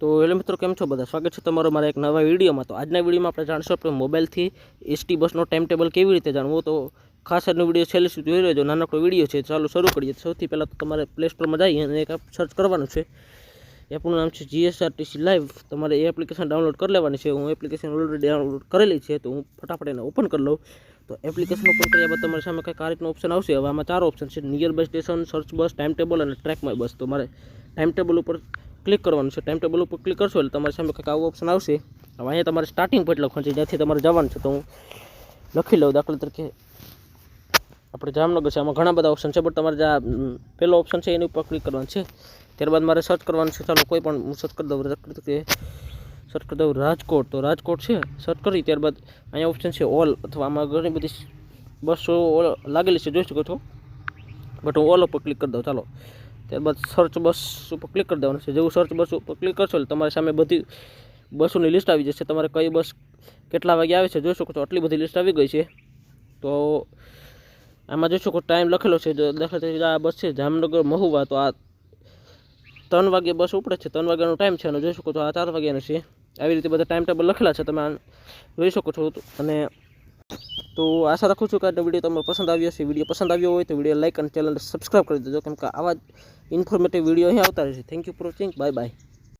તો એટલે મિત્રો, કેમ છો બધા? સ્વાગત છે તમારો મારા એક નવા વિડીયોમાં. તો આજના વિડીયોમાં આપણે જાણશું આપણે મોબાઈલથી એસટી બસનો ટાઈમ ટેબલ કેવી રીતે જાણવો. તો ખાસ આજનો વીડિયો છેલ્લે સુધી જોઈ લેજો નાનકડો વીડિયો છે. ચાલો શરૂ કરીએ. સૌથી પહેલાં તો તમારે પ્લે સ્ટોરમાં જઈ અને એક સર્ચ કરવાનું છે. એપનું નામ છે જીએસઆરટીસી લાઈવ તમારે એ એપ્લિકેશન ડાઉનલોડ કરી લેવાની છે. હું એપ્લિકેશન ઓલરેડી ડાઉનલોડ કરેલી છે. તો હું ફટાફટ એને ઓપન કરી લઉં. તો એપ્લિકેશન ઓપન કર્યા બાદ તમારી સામે કંઈક આ ઓપ્શન આવશે. હવે આમાં ચાર ઓપ્શન છે. Nearby station search bus time table અને ટ્રેક માય બસ તો મારે ટાઈમ ટેબલ ઉપર ક્લિક કરવાનું છે. ટાઈમ ટેબલ ઉપર ક્લિક કરશો એટલે તમારી સામે કંઈક આવું ઓપ્શન આવશે. હવે અહીંયા તમારે સ્ટાર્ટિંગ પોઈન્ટ લખવાનું છે. જ્યાંથી તમારે જવાનું છે તો હું લખી લઉં દાખલા તરીકે. આપણે જામનગર છે. આમાં ઘણા બધા ઓપ્શન છે બટ તમારે જે પહેલો ઓપ્શન છે એની ઉપર ક્લિક કરવાનું છે. ત્યારબાદ મારે સર્ચ કરવાનું છે. ચાલો કોઈ પણ, હું સર્ચ કરી દઉં તરીકે. સર્ચ કરી દઉં રાજકોટ. તો રાજકોટ છે. સર્ચ કરી, ત્યારબાદ અહીંયા ઓપ્શન છે ઓલ અથવા આમાં ઘણી બધી બસો ઓલ લાગેલી છે. જોઈ શકો છો. બટ હું ઓલ ઉપર ક્લિક કરી દઉં. ચાલો. ત્યારબાદ સર્ચ બસ ઉપર ક્લિક કરી દેવાનું છે. જેવું સર્ચ બસ ઉપર ક્લિક કરશો એટલે તમારી સામે બધી બસોની લિસ્ટ આવી જશે. તમારે કઈ બસ કેટલા વાગે આવે છે જોઈ શકો છો. આટલી બધી લિસ્ટ આવી ગઈ છે. તો આમાં જોઈ શકો ટાઈમ લખેલો છે. દાખલા તરીકે આ બસ છે જામનગર મહુવા. તો આ ત્રણ વાગે બસ ઉપડે છે. ત્રણ વાગ્યાનો ટાઈમ છે અને જોઈ શકો છો આ ચાર વાગ્યાનો છે. આવી રીતે બધા ટાઈમ ટેબલ લખેલા છે. તમે જોઈ શકો છો. અને તો આશા રાખું છું કે આજનો વીડિયો તમને પસંદ આવ્યો હશે. વીડિયો પસંદ આવ્યો હોય તો વીડિયો લાઇક અને ચેનલને સબસ્ક્રાઈબ કરી દેજો. કેમ કે આવા જ ઇન્ફોર્મેટિવ વીડિયો અહીં આવતા રહેશે thank you for watching bye bye